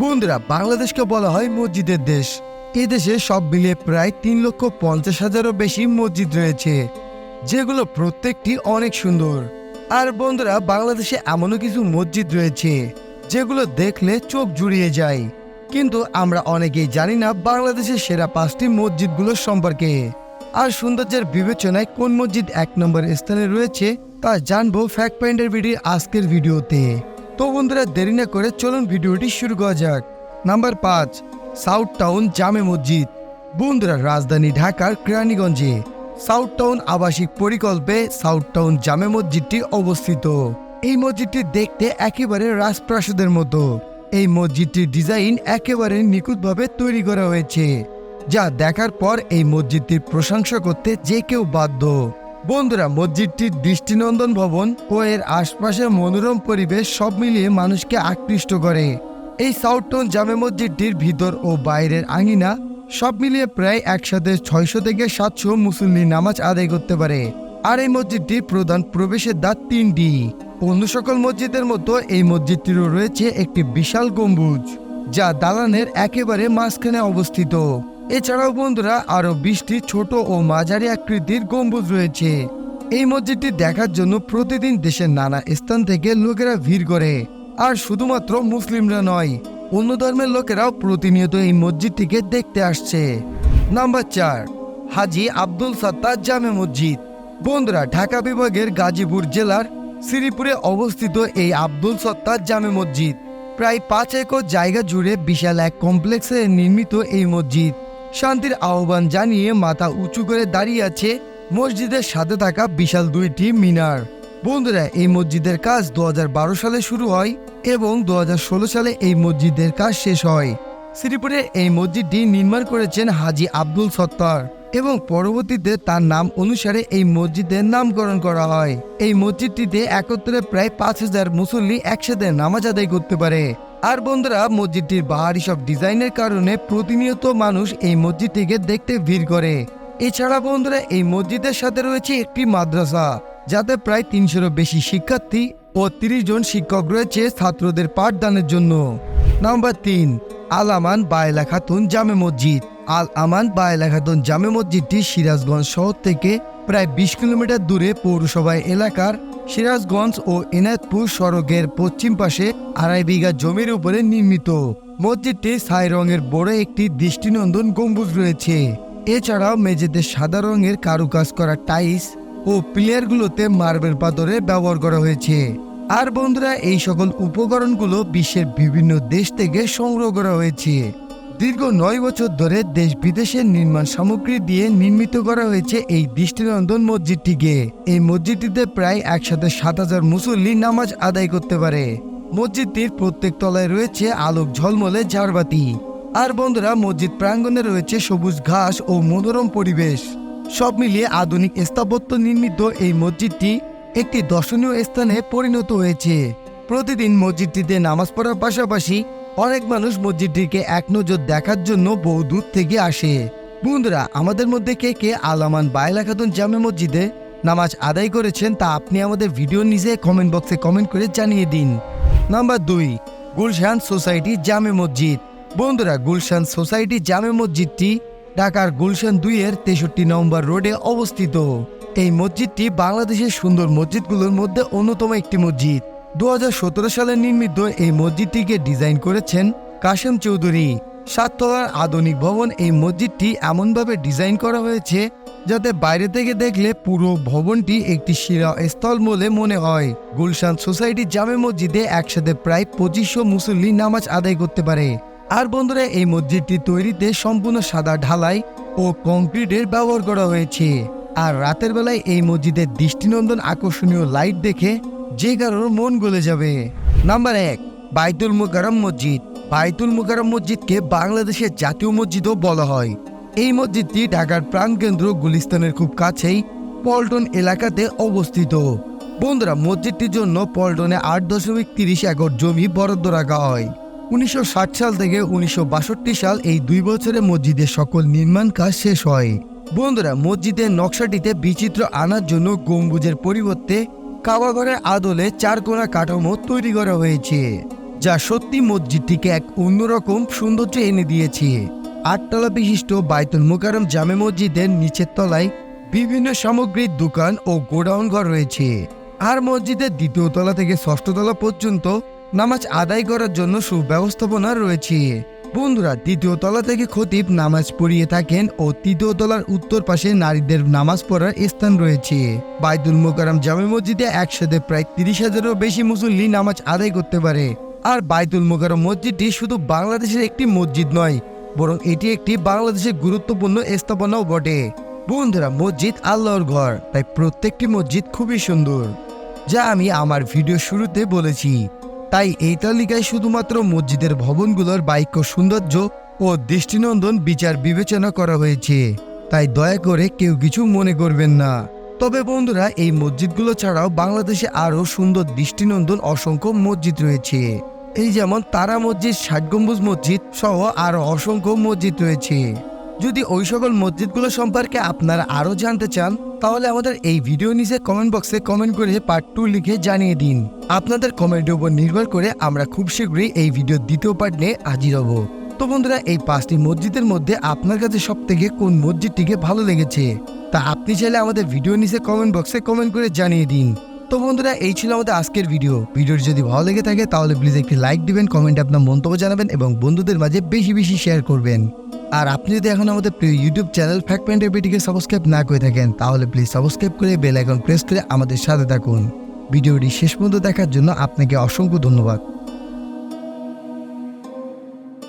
বন্ধুরা, বাংলাদেশকে বলা হয় মসজিদের দেশ। এ দেশে সব মিলিয়ে প্রায় তিন লক্ষ পঞ্চাশ হাজারও বেশি মসজিদ রয়েছে, যেগুলো প্রত্যেকটি অনেক সুন্দর। আর বন্ধুরা, বাংলাদেশে এমনও কিছু মসজিদ রয়েছে, যেগুলো দেখলে চোখ জুড়িয়ে যায়। কিন্তু আমরা অনেকেই জানি না বাংলাদেশের সেরা পাঁচটি মসজিদগুলো সম্পর্কে। আর সৌন্দর্যের বিবেচনায় কোন মসজিদ এক নম্বর স্থানে রয়েছে, তা জানব ফ্যাক্ট পয়েন্টের ভিডিও আজকের ভিডিওতে। তো বন্ধুরা, দেরি না করে চলুন ভিডিওটি শুরু করা যাক। নাম্বার পাঁচ, সাউথ টাউন জামে মসজিদ। বন্ধুরা, রাজধানী ঢাকার কেরানীগঞ্জে সাউথ টাউন আবাসিক পরিকল্পে সাউথ টাউন জামে মসজিদটি অবস্থিত। এই মসজিদটি দেখতে একেবারে রাজপ্রাসাদের মতো। এই মসজিদটির ডিজাইন একেবারে নিখুঁতভাবে তৈরি করা হয়েছে, যা দেখার পর এই মসজিদটির প্রশংসা করতে যে কেউ বাধ্য। বন্ধুরা, মসজিদটির দৃষ্টিনন্দন ভবন ও এর আশপাশের মনোরম পরিবেশ সব মিলিয়ে মানুষকে আকৃষ্ট করে। এই সাউথ টাউন জামে মসজিদটির ভিতর ও বাইরের আঙিনা সব মিলিয়ে প্রায় একসাথে ছয়শো থেকে সাতশো মুসল্লি নামাজ আদায় করতে পারে। আর এই মসজিদটির প্রধান প্রবেশের দ্বার তিনটি। অন্য সকল মসজিদের মতো এই মসজিদটিরও রয়েছে একটি বিশাল গম্বুজ, যা দালানের একেবারে মাঝখানে অবস্থিত। এছাড়াও বন্ধুরা আরও বিশটি ছোট ও মাঝারি আকৃতির গম্বুজ রয়েছে। এই মসজিদটি দেখার জন্য প্রতিদিন দেশের নানা স্থান থেকে লোকেরা ভিড় করে। আর শুধুমাত্র মুসলিমরা নয়, অন্য ধর্মের লোকেরাও প্রতিনিয়ত এই মসজিদটিকে দেখতে আসছে। নাম্বার চার, হাজি আব্দুল সাত্তার জামে মসজিদ। বন্ধুরা, ঢাকা বিভাগের গাজীপুর জেলার শ্রীপুরে অবস্থিত এই আব্দুল সত্তার জামে মসজিদ। প্রায় পাঁচ একর জায়গা জুড়ে বিশাল এক কমপ্লেক্সে নির্মিত এই মসজিদ। শান্তির আহ্বান জানিয়ে মাথা উঁচু করে দাঁড়িয়ে আছে মসজিদের সাথে থাকা বিশাল দুইটি মিনার। বন্ধুরা, এই মসজিদের কাজ দু হাজার বারো সালে শুরু হয় এবং দু হাজার ষোলো সালে এই মসজিদের কাজ শেষ হয়। শ্রীপুরের এই মসজিদটি নির্মাণ করেছেন হাজি আব্দুল সত্তার এবং পরবর্তীতে তার নাম অনুসারে এই মসজিদের নামকরণ করা হয়। এই মসজিদটিতে একত্রে প্রায় পাঁচ হাজার মুসল্লি একসাথে নামাজ আদায় করতে পারে। আর বন্ধুরা, মসজিদটির বাহারি সব ডিজাইনের কারণে প্রতিনিয়ত মানুষ এই মসজিদটিকে দেখতে ভিড় করে। এছাড়া বন্ধুরা, এই মসজিদের সাথে রয়েছে একটি মাদ্রাসা, যাতে প্রায় তিনশোরও বেশি শিক্ষার্থী ও তিরিশ জন শিক্ষক রয়েছে ছাত্রদের পাঠদানের জন্য। নাম্বার তিন, আল আমান বায়লা খাতুন জামে মসজিদ। আল আমান বায়লা খাতুন জামে মসজিদটি সিরাজগঞ্জ শহর থেকে প্রায় বিশ কিলোমিটার দূরে পৌরসভা এলাকার সিরাজগঞ্জ ও এনায়তপুর সড়কের পশ্চিম পাশে আড়াই বিঘা জমির উপরে নির্মিত। মসজিদটি ছাই রঙের বড় একটি দৃষ্টিনন্দন গম্বুজ রয়েছে। এছাড়াও মেঝেতে সাদা রঙের কারুকাজ করা টাইস ও প্লেয়ারগুলোতে মার্বেল পাথরের ব্যবহার করা হয়েছে। আর বন্ধুরা, এই সকল উপকরণগুলো বিশ্বের বিভিন্ন দেশ থেকে সংগ্রহ করা হয়েছে। দীর্ঘ নয় বছর ধরে দেশ বিদেশের নির্মাণ সামগ্রী দিয়ে নির্মিত করা হয়েছে এই দৃষ্টিনন্দন মসজিদটিকে। এই মসজিদটিতে প্রায় একসাথে সাত হাজার মুসল্লি নামাজ আদায় করতে পারে। মসজিদটির প্রত্যেক তলায় রয়েছে আলোক ঝলমলে ঝাড়বাতি। আর বন্ধুরা, মসজিদ প্রাঙ্গণে রয়েছে সবুজ ঘাস ও মনোরম পরিবেশ। সব মিলিয়ে আধুনিক স্থাপত্য নির্মিত এই মসজিদটি একটি দর্শনীয় স্থানে পরিণত হয়েছে। প্রতিদিন মসজিদটিতে নামাজ পড়ার পাশাপাশি অনেক মানুষ মসজিদটিকে এক নজর দেখার জন্য বহু দূর থেকে আসে। বন্ধুরা, আমাদের মধ্যে কে কে আলামান বায়লা খাতুন জামে মসজিদে নামাজ আদায় করেছেন তা আপনি আমাদের ভিডিও নিজে কমেন্ট বক্সে কমেন্ট করে জানিয়ে দিন। নাম্বার দুই, গুলশান সোসাইটি জামে মসজিদ। বন্ধুরা, গুলশান সোসাইটি জামে মসজিদটি ঢাকার গুলশান দুইয়ের তেষট্টি নম্বর রোডে অবস্থিত। এই মসজিদটি বাংলাদেশের সুন্দর মসজিদগুলোর মধ্যে অন্যতম একটি মসজিদ। দু হাজার সতেরো সালে নির্মিত এই মসজিদটিকে ডিজাইন করেছেন কাশেম চৌধুরী। সাততলার আধুনিক ভবন এই মসজিদটি এমনভাবে ডিজাইন করা হয়েছে যাতে বাইরে থেকে দেখলে পুরো ভবনটি একটি শিরা স্থল বলে মনে হয়। গুলশান সোসাইটি জামে মসজিদে একসাথে প্রায় পঁচিশশো মুসল্লি নামাজ আদায় করতে পারে। আর বন্ধুরা, এই মসজিদটি তৈরিতে সম্পূর্ণ সাদা ঢালাই ও কংক্রিটের ব্যবহার করা হয়েছে। আর রাতের বেলায় এই মসজিদের দৃষ্টিনন্দন আকর্ষণীয় লাইট দেখে যে কারোর মন গলে যাবে। নাম্বার এক, বাইতুল মুকারম মসজিদ। বাইতুল মুকারম মসজিদকে বাংলাদেশের জাতীয় মসজিদও বলা হয়। এই মসজিদটি ঢাকার প্রাণকেন্দ্র গুলিস্তানের খুব কাছেই পল্টন এলাকাতে অবস্থিত। বন্ধুরা, মসজিদটির জন্য পল্টনে আট দশমিক তিরিশ একর জমি বরাদ্দ রাখা হয়। উনিশশো ষাট সাল থেকে উনিশশো বাষট্টি সাল এই দুই বছরে মসজিদের সকল নির্মাণ কাজ শেষ হয়। বন্ধুরা, মসজিদের নকশাটিতে বিচিত্র আনার জন্য গম্বুজের পরিবর্তে কাবাঘরের আদলে চার কোনা কাঠামো তৈরি করা হয়েছে, যা সত্যি মসজিদটিকে এক অন্যরকম সৌন্দর্য এনে দিয়েছে। আটতলা বিশিষ্ট বাইতুল মোকারম জামে মসজিদের নিচের তলায় বিভিন্ন সামগ্রীর দোকান ও গোডাউন ঘর রয়েছে। আর মসজিদের দ্বিতীয় তলা থেকে ষষ্ঠ তলা পর্যন্ত নামাজ আদায় করার জন্য সুব্যবস্থাপনা রয়েছে। বন্ধুরা, দ্বিতীয় তলা থেকে খতিব নামাজ পড়িয়ে থাকেন ও তৃতীয় তলার উত্তর পাশে নারীদের নামাজ পড়ার স্থান রয়েছে। বাইতুল মোকারম জামে মসজিদে একসাথে প্রায় তিরিশ হাজারেরও বেশি মুসল্লি নামাজ আদায় করতে পারে। আর বাইতুল মোকারম মসজিদটি শুধু বাংলাদেশের একটি মসজিদ নয়, বরং এটি একটি বাংলাদেশের গুরুত্বপূর্ণ স্থাপনাও বটে। বন্ধুরা, মসজিদ আল্লাহর ঘর, তাই প্রত্যেকটি মসজিদ খুবই সুন্দর। যা আমি আমার ভিডিও শুরুতে বলেছি। তাই এই তালিকায় শুধুমাত্র মসজিদের ভবনগুলোর বাক্য সৌন্দর্য ও দৃষ্টিনন্দন বিচার বিবেচনা করা হয়েছে। তাই দয়া করে কেউ কিছু মনে করবেন না। তবে বন্ধুরা, এই মসজিদগুলো ছাড়াও বাংলাদেশে আরও সুন্দর দৃষ্টিনন্দন অসংখ্য মসজিদ রয়েছে। এই যেমন তারা মসজিদ, ষাট গম্বুজ মসজিদ সহ আরও অসংখ্য মসজিদ রয়েছে। যদি ওই সকল মসজিদগুলো সম্পর্কে আপনারা আরও জানতে চান, তাহলে আমাদের এই ভিডিও নিচে কমেন্ট বক্সে কমেন্ট করে পার্ট টু লিখে জানিয়ে দিন। আপনাদের কমেন্টের উপর নির্ভর করে আমরা খুব শীঘ্রই এই ভিডিওর দ্বিতীয় পার্ট নিয়ে হাজির হব। তো বন্ধুরা, এই পাঁচটি মসজিদের মধ্যে আপনার কাছে সব থেকে কোন মসজিদটিকে ভালো লেগেছে? তা আপনি চাইলে আমাদের ভিডিও নিচে কমেন্ট বক্সে কমেন্ট করে জানিয়ে দিন। তো বন্ধুরা, এই ছিল আমাদের আজকের ভিডিও ভিডিওটি যদি ভালো লেগে থাকে, তাহলে প্লিজ একটি লাইক দিবেন কমেন্টে আপনার মন্তব্য জানাবেন এবং বন্ধুদের মাঝে বেশি বেশি শেয়ার করবেন। আর আপনি যদি এখন আমাদের প্রিয় ইউটিউব চ্যানেল ফ্যাক্ট পয়েন্ট এবিটিকে সাবস্ক্রাইব না করে থাকেন, তাহলে প্লিজ সাবস্ক্রাইব করে বেল আইকন প্রেস করে আমাদের সাথে থাকুন। ভিডিওটি শেষ পর্যন্ত দেখার জন্য আপনাকে অসংখ্য ধন্যবাদ।